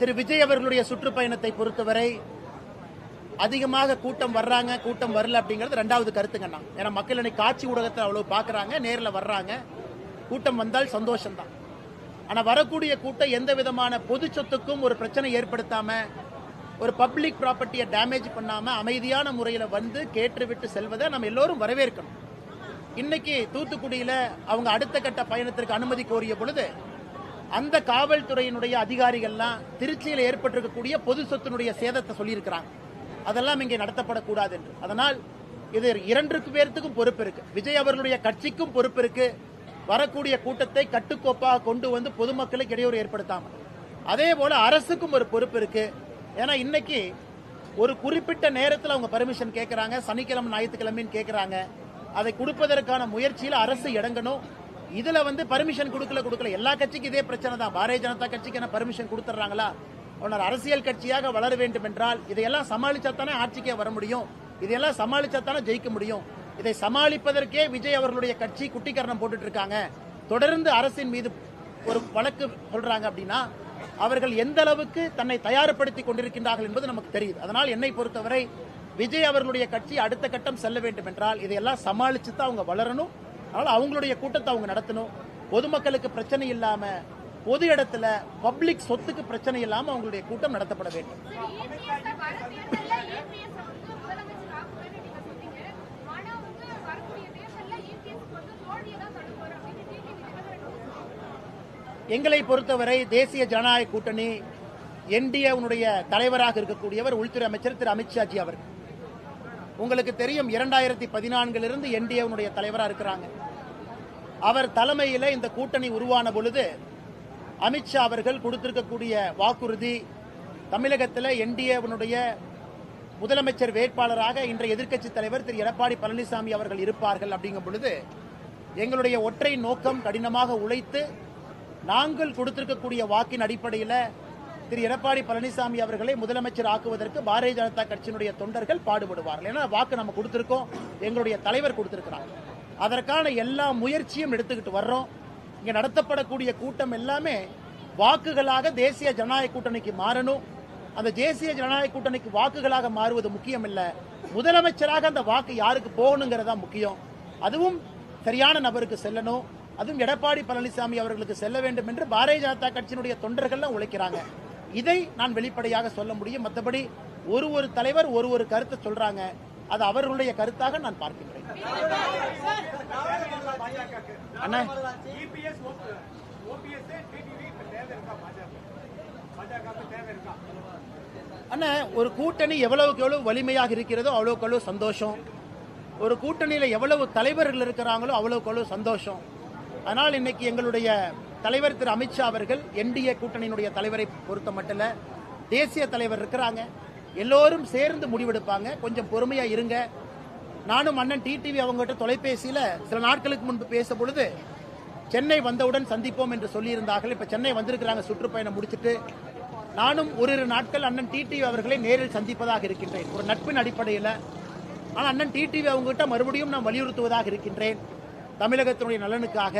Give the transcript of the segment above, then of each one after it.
திரு விஜய் அவர்களுடைய சுற்றுப்பயணத்தை பொறுத்தவரை அதிகமாக கூட்டம் வர்றாங்க கூட்டம் வரல அப்படிங்கிறது ரெண்டாவது கருத்துங்கண்ணா ஏன்னா மக்கள் இன்னைக்கு காட்சி ஊடகத்தில் அவ்வளோ பார்க்குறாங்க நேரில் வர்றாங்க. கூட்டம் வந்தால் சந்தோஷம்தான். ஆனால் வரக்கூடிய கூட்டம் எந்த விதமான பொது சொத்துக்கும் ஒரு பிரச்சனை ஏற்படுத்தாமல் ஒரு பப்ளிக் ப்ராப்பர்ட்டியை டேமேஜ் பண்ணாமல் அமைதியான முறையில் வந்து கேட்டுவிட்டு செல்வதை நம்ம எல்லோரும் வரவேற்கணும். இன்னைக்கு தூத்துக்குடியில் அவங்க அடுத்த கட்ட பயணத்திற்கு அனுமதி கோரிய பொழுது அந்த காவல்துறையினுடைய அதிகாரிகள்லாம் திருச்சியில் ஏற்பட்டிருக்கக்கூடிய பொது சொத்தினுடைய சேதத்தை சொல்லியிருக்கிறாங்க. அதெல்லாம் இங்கே நடத்தப்படக்கூடாது என்று. அதனால் இது இரண்டுக்கு பேர்த்துக்கும் பொறுப்பு இருக்கு. விஜய் அவர்களுடைய கட்சிக்கும் பொறுப்பு இருக்கு. வரக்கூடிய கூட்டத்தை கட்டுக்கோப்பாக கொண்டு வந்து பொதுமக்களுக்கு இடையூறு ஏற்படுத்தாம அதே போல அரசுக்கும் ஒரு பொறுப்பு இருக்கு. ஏன்னா இன்னைக்கு ஒரு குறிப்பிட்ட நேரத்தில் அவங்க பர்மிஷன் கேட்கறாங்க சனிக்கிழமை ஞாயிற்றுக்கிழமைன்னு கேட்கறாங்க அதை கொடுப்பதற்கான முயற்சியில் அரசு இறங்கணும். இதுல வந்து பர்மிஷன் கொடுக்கல கொடுக்கல. எல்லா கட்சிக்கும் இதே பிரச்சனை தான். பாரதிய ஜனதா கட்சிக்கு என்ன பர்மிஷன் கொடுத்துறாங்களா உன்னர் அரசியல் கட்சியாக வளர வேண்டும் என்றால் இதையெல்லாம் சமாளிச்சாத்தானே ஆட்சிக்கே வர முடியும். இதையெல்லாம் சமாளிச்சாத்தானே ஜெயிக்க முடியும். இதை சமாளிப்பதற்கே விஜய் அவர்களுடைய கட்சி குட்டிக்கரணம் போட்டுட்டு இருக்காங்க தொடர்ந்து அரசின் மீது ஒரு வழக்கு சொல்றாங்க அப்படின்னா அவர்கள் எந்த அளவுக்கு தன்னை தயார்படுத்தி கொண்டிருக்கின்றார்கள் என்பது நமக்கு தெரியுது. அதனால் என்னை பொறுத்தவரை விஜய் அவர்களுடைய கட்சி அடுத்த கட்டம் செல்ல வேண்டும் என்றால் இதையெல்லாம் சமாளிச்சு தான் அவங்க வளரணும். அதனால அவங்களுடைய கூட்டத்தை அவங்க நடத்தணும். பொதுமக்களுக்கு பிரச்சனை இல்லாம பொது இடத்துல பப்ளிக் சொத்துக்கு பிரச்சனை இல்லாம அவங்களுடைய கூட்டம் நடத்தப்பட வேண்டும். எங்களை பொறுத்தவரை தேசிய ஜனநாயக கூட்டணி என்டிஏவுடைய தலைவராக இருக்கக்கூடியவர் உள்துறை அமைச்சர் திரு அமித்ஷாஜி அவர்கள். உங்களுக்கு தெரியும் இரண்டாயிரத்தி பதினான்கிலிருந்து என்டிஏவுடைய தலைவராக இருக்கிறாங்க. அவர் தலைமையில் இந்த கூட்டணி உருவான பொழுது அமித்ஷா அவர்கள் கொடுத்திருக்கக்கூடிய வாக்குறுதி தமிழகத்தில் என்டிஏவனுடைய முதலமைச்சர் வேட்பாளராக இன்றைய எதிர்க்கட்சி தலைவர் திரு எடப்பாடி பழனிசாமி அவர்கள் இருப்பார்கள் அப்படிங்கும் பொழுது எங்களுடைய ஒற்றை நோக்கம் கடினமாக உழைத்து நாங்கள் கொடுத்திருக்கக்கூடிய வாக்கின் அடிப்படையில் திரு எடப்பாடி பழனிசாமி அவர்களை முதலமைச்சர் ஆக்குவதற்கு பாரதிய ஜனதா கட்சியினுடைய தொண்டர்கள் பாடுபடுவார்கள். ஏன்னா வாக்கு நம்ம கொடுத்திருக்கோம் எங்களுடைய தலைவர் கொடுத்திருக்கிறார். அதற்கான எல்லா முயற்சியும் எடுத்துக்கிட்டு வர்றோம். இங்க நடத்தப்படக்கூடிய கூட்டம் எல்லாமே வாக்குகளாக தேசிய ஜனநாயக கூட்டணிக்கு மாறணும். அந்த தேசிய ஜனநாயக கூட்டணிக்கு வாக்குகளாக மாறுவது முக்கியம் இல்ல முதலமைச்சராக அந்த வாக்கு யாருக்கு போகணுங்கிறதா முக்கியம். அதுவும் சரியான நபருக்கு செல்லணும். அதுவும் எடப்பாடி பழனிசாமி அவர்களுக்கு செல்ல வேண்டும் என்று பாரதிய ஜனதா கட்சியினுடைய தொண்டர்கள்லாம் உழைக்கிறாங்க. இதை நான் வெளிப்படையாக சொல்ல முடியும். மற்றபடி ஒரு ஒரு தலைவர் ஒரு ஒரு கருத்தை சொல்றாங்க. அது அவர்களுடைய கருத்தாக நான் பார்க்கின்றேன். அண்ணா. அண்ணா ஒரு கூட்டணி எவ்வளவுக்கு எவ்வளவு வலிமையாக இருக்கிறதோ அவ்வளவுக்கு அவ்வளவு சந்தோஷம். ஒரு கூட்டணியில எவ்வளவு தலைவர்கள் இருக்கிறாங்களோ அவ்வளவுக்கு அவ்வளவு சந்தோஷம். அதனால் இன்னைக்கு எங்களுடைய தலைவர் திரு அமித்ஷா அவர்கள் என்டிஏ கூட்டணியினுடைய தலைவரை பொறுத்த மட்டும் தேசிய தலைவர் இருக்கிறாங்க. எல்லோரும் சேர்ந்து முடிவெடுப்பாங்க. கொஞ்சம் பொறுமையா இருங்க. நானும் அண்ணன் டிடிவி அவங்ககிட்ட தொலைபேசியில சில நாட்களுக்கு முன்பு பேச பொழுது சென்னை வந்தவுடன் சந்திப்போம் என்று சொல்லியிருந்தார்கள். இப்ப சென்னை வந்திருக்கிறாங்க சுற்றுப்பயணம் முடிச்சிட்டு. நானும் ஓரிரு நாட்கள் அண்ணன் டிடிவி அவர்களை நேரில் சந்திப்பதாக இருக்கின்றேன். ஒரு நட்பின் அடிப்படையில். ஆனால் அண்ணன் டிடிவி அவங்ககிட்ட மறுபடியும் நான் வலியுறுத்துவதாக இருக்கின்றேன். தமிழகத்தினுடைய நலனுக்காக.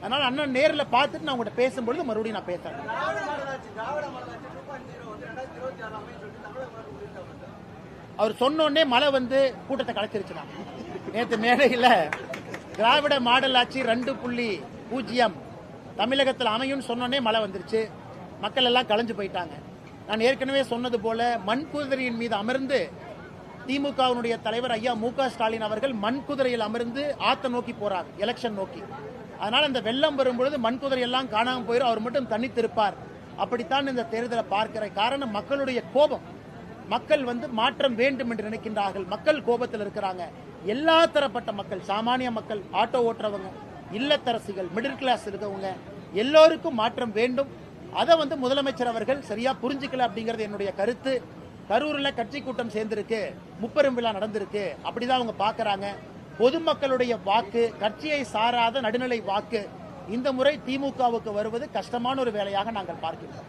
அதனால் அண்ணன் நேரில் பார்த்துட்டு நான் உங்கள்கிட்ட பேசும்பொழுது மறுபடியும் நான் பேசுறேன். அவர் சொன்னோடனே மழை வந்து கூட்டத்தை கலைச்சிருச்சுனா. நேற்று மேடையில் திராவிட மாடல் ஆட்சி ரெண்டு புள்ளி பூஜ்ஜியம் தமிழகத்தில் அமையும்னு சொன்னோடனே மழை வந்துருச்சு. மக்கள் எல்லாம் கலைஞ்சு போயிட்டாங்க. நான் ஏற்கனவே சொன்னது போல மண் குதிரையின் மீது அமர்ந்து திமுகவினுடைய தலைவர் ஐயா மு ஸ்டாலின் அவர்கள் மண் குதிரையில் அமர்ந்து ஆத்த நோக்கி போறார் எலெக்ஷன் நோக்கி. அதனால் இந்த வெள்ளம் வரும்பொழுது மண் குதிரை எல்லாம் போயிடும் அவர் மட்டும் தனித்திருப்பார். அப்படித்தான் இந்த தேர்தலை பார்க்கிற காரணம் மக்களுடைய கோபம். மக்கள் வந்து மாற்றம் வேண்டும் என்று நினைக்கின்றார்கள் மக்கள் கோபத்தில் இருக்கிறாங்க எல்லா தரப்பட்ட மக்கள் சாமானிய மக்கள் ஆட்டோ ஓட்டுறவங்க இல்லத்தரசிகள் மிடில் கிளாஸ் இருக்கவங்க எல்லோருக்கும் மாற்றம் வேண்டும் அதை வந்து முதலமைச்சர் அவர்கள் சரியா புரிஞ்சுக்கல அப்படிங்கிறது என்னுடைய கருத்து கரூர்ல கட்சி கூட்டம் சேர்ந்திருக்கு முப்பெரும் விழா நடந்திருக்கு அப்படிதான் அவங்க பாக்குறாங்க பொதுமக்களுடைய வாக்கு கட்சியை சாராத நடுநிலை வாக்கு இந்த முறை திமுகவுக்கு வருவது கஷ்டமான ஒரு வேலையாக நாங்கள் பார்க்கிறோம்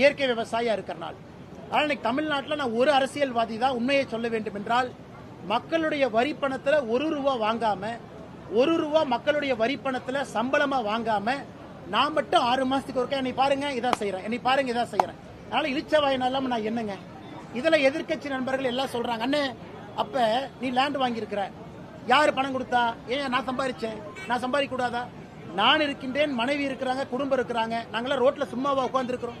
இயற்கை விவசாயியா இருக்கிறனால. ஆனால் இன்னைக்கு தமிழ்நாட்டில் நான் ஒரு அரசியல்வாதி தான் உண்மையை சொல்ல வேண்டும் என்றால் மக்களுடைய வரி பணத்தில் ஒரு ரூபா வாங்காம ஒரு ரூபா மக்களுடைய வரி பணத்தில் சம்பளமா வாங்காம நான் மட்டும் ஆறு மாசத்துக்கு ஒருக்கா என்னை பாருங்க இதான் செய்யறேன் என்னை பாருங்க இதான் செய்யறேன் அதனால இழிச்ச வாயினாலும் நான் என்னங்க? இதில் எதிர்க்கட்சி நண்பர்கள் எல்லாம் சொல்றாங்க அண்ணே அப்ப நீ லேண்ட் வாங்கியிருக்கிற. யார் பணம் கொடுத்தா? ஏன் நான் சம்பாதிச்சேன் நான் சம்பாதிக்க கூடாதா? நான் இருக்கின்றேன் மனைவி இருக்கிறாங்க குடும்பம் இருக்கிறாங்க. நாங்களாம் ரோட்ல சும்மாவா உட்காந்துருக்கிறோம்